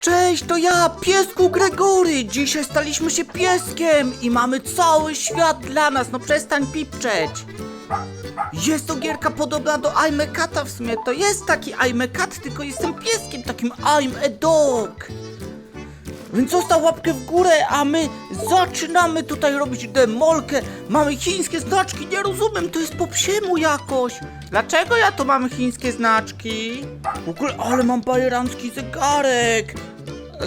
Cześć, to ja, piesku Gregory. Dzisiaj staliśmy się pieskiem i mamy cały świat dla nas. No przestań pipczeć. Jest to gierka podobna do I'm a Cata w sumie. To jest taki I'm a Cat, tylko jestem pieskiem, takim I'm a Dog. Więc zostaw łapkę w górę, a my zaczynamy tutaj robić demolkę. Mamy chińskie znaczki, nie rozumiem, to jest po psiemu jakoś. Dlaczego ja tu mam chińskie znaczki? W ogóle, ale mam bajerancki zegarek,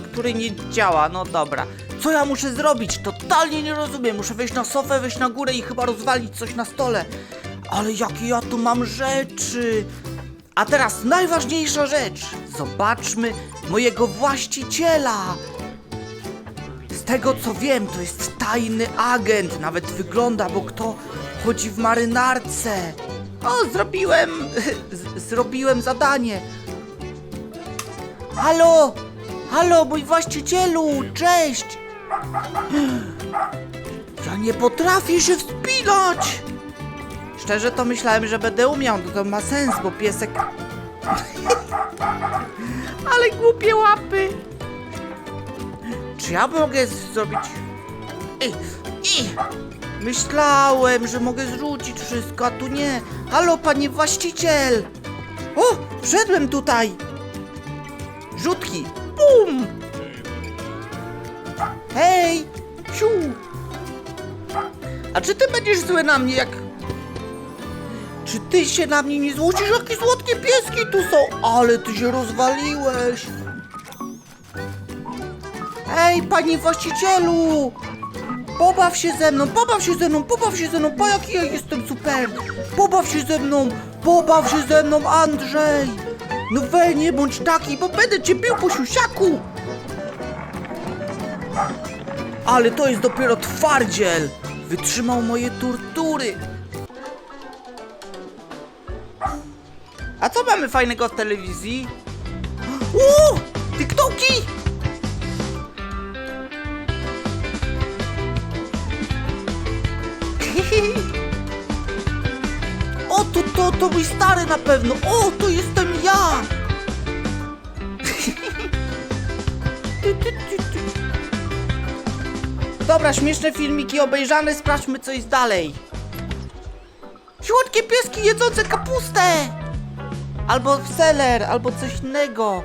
który nie działa, no dobra. Co ja muszę zrobić? Totalnie nie rozumiem. Muszę wejść na sofę, wejść na górę i chyba rozwalić coś na stole. Ale jakie ja tu mam rzeczy! A teraz najważniejsza rzecz. Zobaczmy mojego właściciela. Z tego co wiem, to jest tajny agent. Nawet wygląda, bo kto chodzi w marynarce. O, zrobiłem. Zrobiłem zadanie. Halo! Halo, mój właścicielu! Cześć! Ja nie potrafię się wspinać! Szczerze to myślałem, że będę umiał, to ma sens, bo piesek... Ale głupie łapy! Czy ja mogę zrobić... I, i. Myślałem, że mogę zrzucić wszystko, a tu nie. Halo, panie właściciel! O, wszedłem tutaj! Rzutki! Bum! Hej! Siu! A czy ty będziesz zły na mnie jak... Czy ty się na mnie nie złościsz? Jakie słodkie pieski tu są! Ale ty się rozwaliłeś! Ej, panie właścicielu! Pobaw się ze mną, pobaw się ze mną, pobaw się ze mną, po jaki ja jestem super! Pobaw się ze mną, pobaw się ze mną, Andrzej! No we, nie bądź taki, bo będę cię bił po siusiaku! Ale to jest dopiero twardziel! Wytrzymał moje tortury! A co mamy fajnego w telewizji? O! TikToki! To, to, to mój stary na pewno. O, to jestem ja. Dobra, śmieszne filmiki obejrzane, sprawdźmy co jest dalej. Słodkie pieski jedzące kapustę! Albo seler, albo coś innego.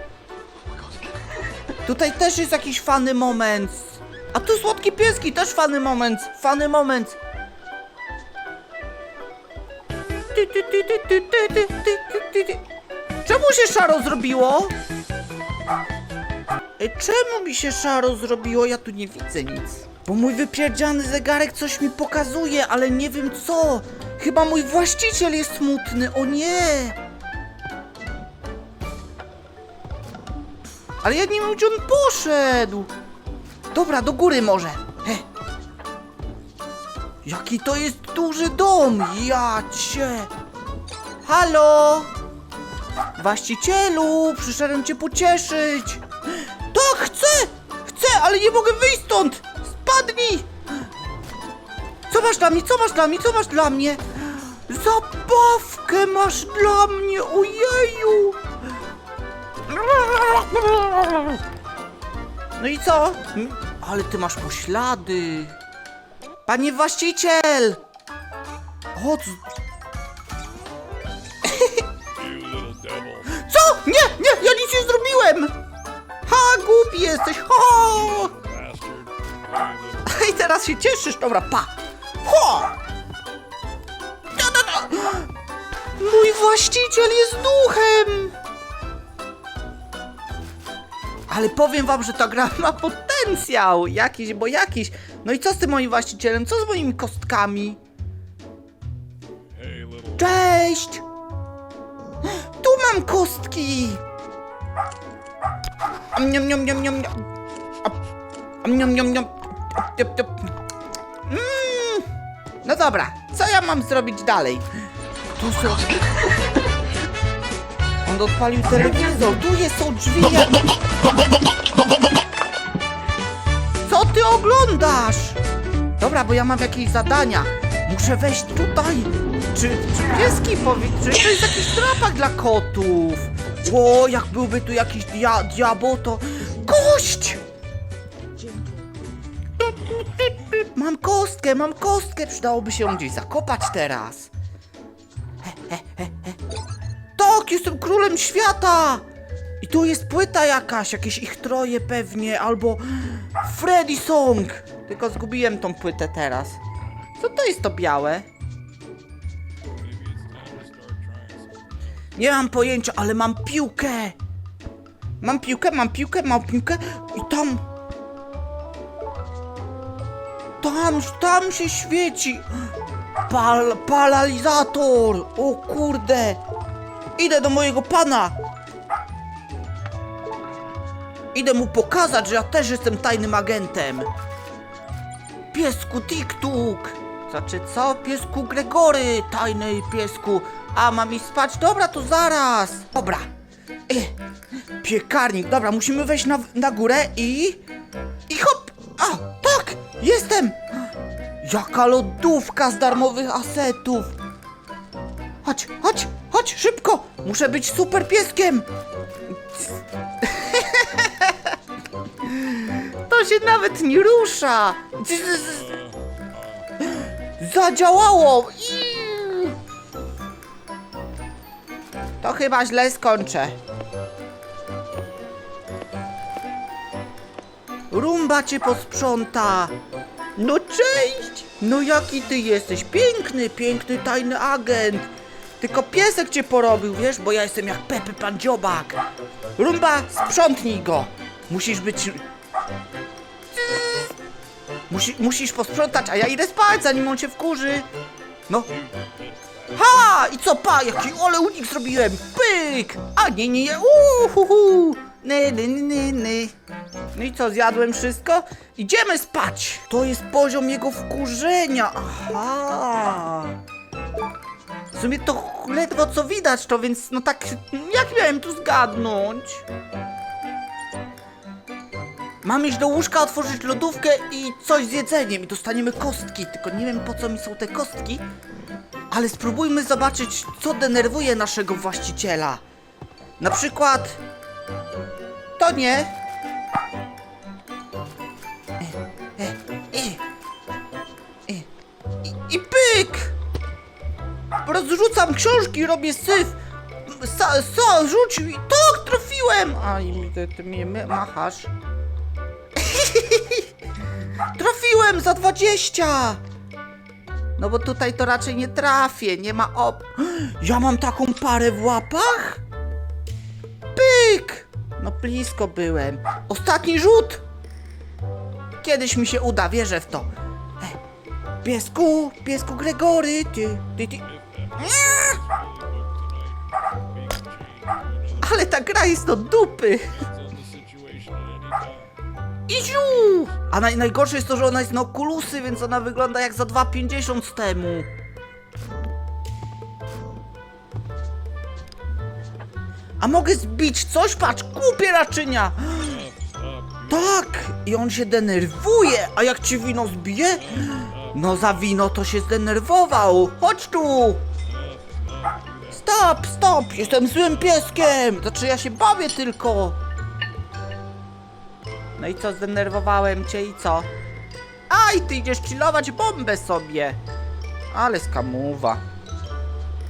Tutaj też jest jakiś fany moment. A tu słodkie pieski, też fany moment. Fany moment. Czemu się szaro zrobiło? Czemu mi się szaro zrobiło? Ja tu nie widzę nic. Bo mój wypierdziany zegarek coś mi pokazuje, ale nie wiem co. Chyba mój właściciel jest smutny, o nie! Ale ja nie wiem, gdzie on poszedł. Dobra, do góry może. Jaki to jest duży dom, ja cię. Halo? Właścicielu, przyszedłem cię pocieszyć. Tak, chcę, chcę, ale nie mogę wyjść stąd. Spadnij. Co masz dla mnie, co masz dla mnie, co masz dla mnie? Zabawkę masz dla mnie, ojeju. No i co? Ale ty masz poślady. Panie właściciel! O, co? Co? Nie, nie, ja nic nie zrobiłem! Ha, głupi jesteś, ho! I teraz się cieszysz, dobra, pa! Ho! Da, da, da. Mój właściciel jest duchem! Ale powiem wam, że ta gra ma potencjał jakiś, bo jakiś. No i co z tym moim właścicielem? Co z moimi kostkami? Cześć! Tu mam kostki! Am, niam, niam, niam, niam, niam. Ap, am, niam, niam, niam. Ap, ap, ap. Mm. No dobra, co ja mam zrobić dalej? Tu są... On odpalił telewizor, tu jest, są drzwi. Ja... Ty oglądasz? Dobra, bo ja mam jakieś zadania. Muszę wejść tutaj. Czy, czy pieski powie... Czy to jest jakiś drapak dla kotów? O, jak byłby tu jakiś dia, diabeł, to Kość! Mam kostkę, mam kostkę. Przydałoby się ją gdzieś zakopać teraz. He, he, he, he. Tak, jestem królem świata! I tu jest płyta jakaś, jakieś ich troje pewnie, albo Freddy Song! Tylko zgubiłem tą płytę teraz. Co to jest to białe? Nie mam pojęcia, ale mam piłkę! Mam piłkę, mam piłkę, mam piłkę i tam... Tam, tam się świeci! Pal, paralizator! O kurde! Idę do mojego pana! Idę mu pokazać, że ja też jestem tajnym agentem! Piesku Tiktuk! Znaczy co? Piesku Gregory! Tajny piesku! A, mam iść spać? Dobra, to zaraz! Dobra! Ech. Piekarnik, dobra, musimy wejść na, na górę i... I hop! A, tak! Jestem! Jaka lodówka z darmowych asetów! Chodź, chodź, chodź, szybko! Muszę być super pieskiem! To się nawet nie rusza! Zadziałało! To chyba źle skończę. Rumba cię posprząta! No cześć! No jaki ty jesteś? Piękny, piękny tajny agent! Tylko piesek cię porobił, wiesz, bo ja jestem jak Pepe Pan Dziobak! Rumba, sprzątnij go! Musisz być... Musi, musisz posprzątać, a ja idę spać, zanim on się wkurzy! No, Ha! I co pa? Jaki ole unik zrobiłem! Pyk! A nie, nie, nie! Uhuhu! Ny, ny, ny, ny. No i co, zjadłem wszystko? Idziemy spać! To jest poziom jego wkurzenia! Aha! W sumie to ledwo co widać to, więc no tak, jak miałem tu zgadnąć? Mam iść do łóżka, otworzyć lodówkę i coś z jedzeniem i dostaniemy kostki, tylko nie wiem po co mi są te kostki. Ale spróbujmy zobaczyć, co denerwuje naszego właściciela. Na przykład... To nie. Rozrzucam książki, robię syf. Sa, rzuć mi. Tak, trafiłem! A i ty, ty mnie machasz. Trafiłem za 20! No bo tutaj to raczej nie trafię, nie ma op... Ja mam taką parę w łapach? Pyk! No blisko byłem. Ostatni rzut! Kiedyś mi się uda, wierzę w to. Piesku, piesku Gregory, ty, ty, ty. Ale ta gra jest do dupy! Iziu! A naj, najgorsze jest to, że ona jest na okulusy, więc ona wygląda jak za 2,50 z temu. A mogę zbić coś? Patrz, kupię naczynia! Tak! I on się denerwuje, a jak ci wino zbije? No za wino to się zdenerwował. Chodź tu! Stop, stop! Jestem złym pieskiem! Znaczy ja się bawię tylko! No i co, zdenerwowałem cię i co? Aj, ty idziesz chillować bombę sobie! Ale skamuwa.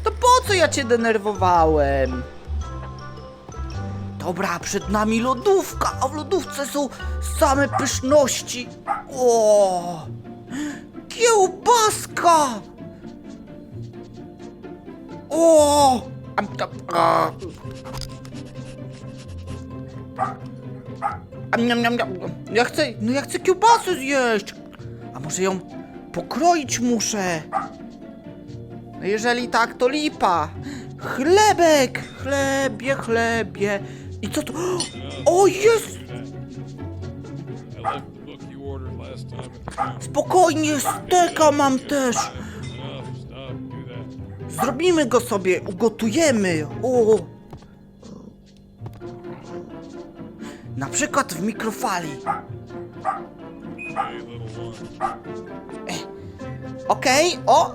To po co ja cię denerwowałem? Dobra, przed nami lodówka, a w lodówce są same pyszności. O! Kiełbaska! O! Am, tam, a. Am. Ja chcę, no ja chcę kiełbasę zjeść. A może ją pokroić muszę? No jeżeli tak, to lipa. Chlebek! Chlebie, chlebie. I co to? O, jest! Spokojnie, steka mam też. Zrobimy go sobie, ugotujemy. O. Na przykład w mikrofali. One. Okej, o!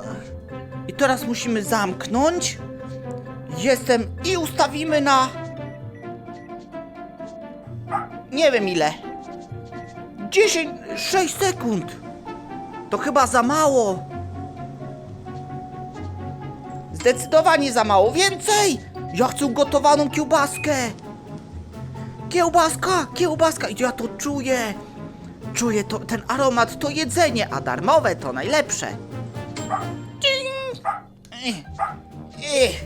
I teraz musimy zamknąć. Jestem i ustawimy na... Nie wiem ile. 10, 6 sekund. To chyba za mało. Zdecydowanie za mało. Więcej! Ja chcę gotowaną kiełbaskę. Kiełbaska, kiełbaska. I ja to czuję. Czuję to, ten aromat, to jedzenie, a darmowe to najlepsze. Ech.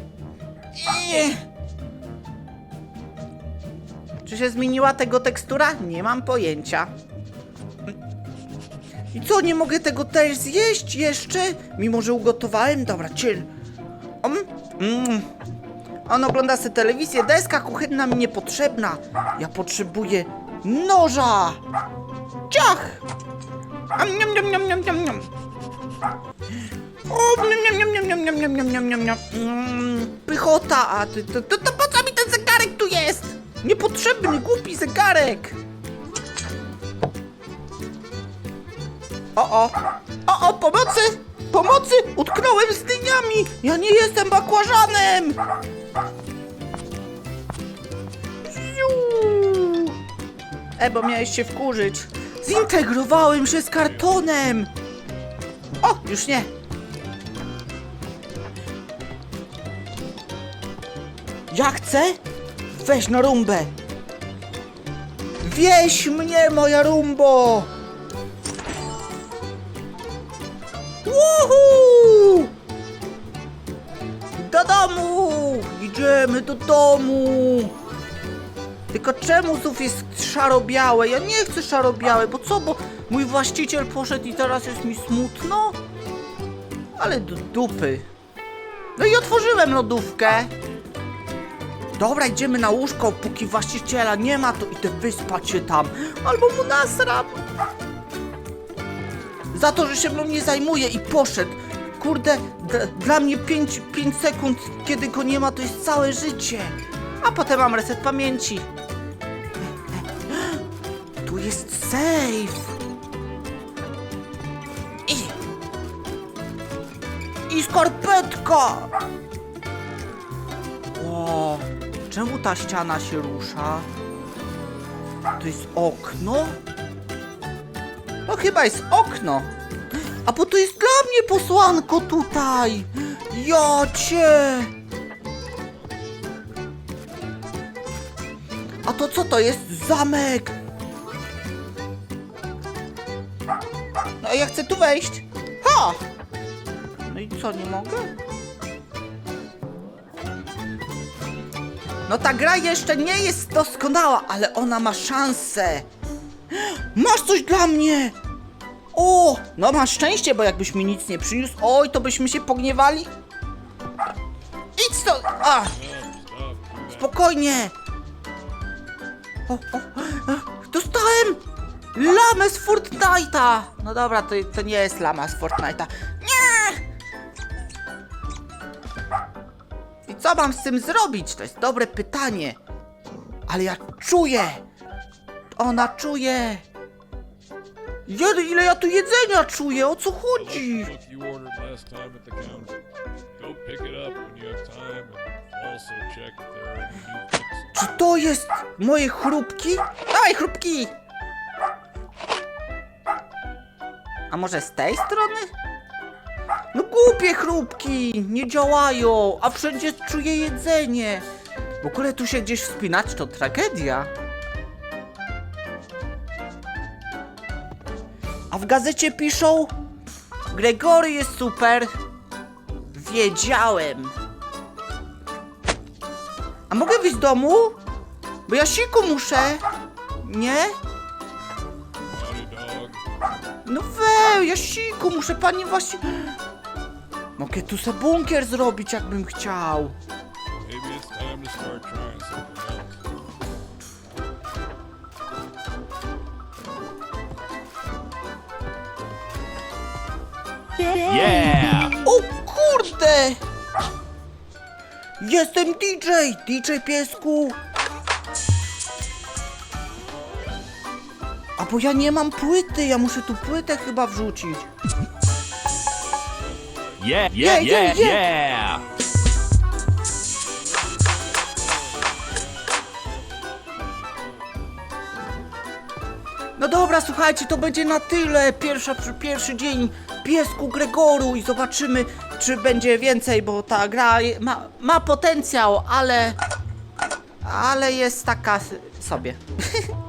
Czy się zmieniła tego tekstura? Nie mam pojęcia. I co, nie mogę tego też zjeść jeszcze? Mimo, że ugotowałem? Dobra, chill. Um, mm. On ogląda sobie telewizję, deska kuchenna mi niepotrzebna. Ja potrzebuję noża. Ciach! Am, niam, niam, niam, niam, niam, niam. O, niam, niam, niam, niam, niam, niam, niam, niam, niam, niam. Mm, Pychota, a ty, to, to, to po co mi ten zegarek tu jest? Niepotrzebny, głupi zegarek. O, o, o, o, pomocy! Pomocy! Utknąłem z dyniami! Ja nie jestem bakłażanem! E, bo miałeś się wkurzyć. Zintegrowałem się z kartonem! O, już nie. Ja chcę? Weź na rumbę. Wieś mnie, moja rumbo! Woohoo! Do domu! Idziemy do domu! Tylko czemu znów jest szaro-białe? Ja nie chcę szaro-białe, bo co? Bo mój właściciel poszedł i teraz jest mi smutno? Ale do dupy. No i otworzyłem lodówkę. Dobra, idziemy na łóżko, póki właściciela nie ma, to idę wyspać się tam. Albo mu nasram. Za to, że się mną nie zajmuje i poszedł. Kurde, dla mnie 5 sekund, kiedy go nie ma, to jest całe życie. A potem mam reset pamięci. Tu jest safe. I... I skarpetka! O, czemu ta ściana się rusza? To jest okno? No chyba jest okno. A bo to jest dla mnie posłanko tutaj. Ja cię. A to co to jest? Zamek. No ja chcę tu wejść. Ha! No i co, nie mogę? No ta gra jeszcze nie jest doskonała, ale ona ma szansę. Masz coś dla mnie! O! No masz szczęście, bo jakbyś mi nic nie przyniósł, oj, to byśmy się pogniewali. Idź to! A! Spokojnie! O, o, dostałem! Lamę z Fortnite'a! No dobra, to, to nie jest lama z Fortnite'a. Nie! I co mam z tym zrobić? To jest dobre pytanie. Ale ja czuję! Ona czuje! Jedy, ile ja tu jedzenia czuję? O co chodzi? Czy to jest moje chrupki? Dawaj chrupki! A może z tej strony? No głupie chrupki! Nie działają, a wszędzie czuję jedzenie. W ogóle tu się gdzieś wspinać to tragedia. W gazecie piszą Gregory jest super. Wiedziałem. A mogę wyjść z domu? Bo ja siku muszę. Nie? No we, ja siku muszę, panie właśnie... Mogę tu sobie bunkier zrobić, jakbym chciał. Maybe it's time to start trying something else. Yeah! O kurde! Jestem DJ! DJ piesku! A bo ja nie mam płyty, ja muszę tu płytę chyba wrzucić. Yeah, Yeah, yeah, yeah, yeah! No dobra, słuchajcie, to będzie na tyle. Pierwsza, pierwszy dzień piesku Gregoru i zobaczymy, czy będzie więcej, bo ta gra ma, ma potencjał, ale. Ale jest taka sobie.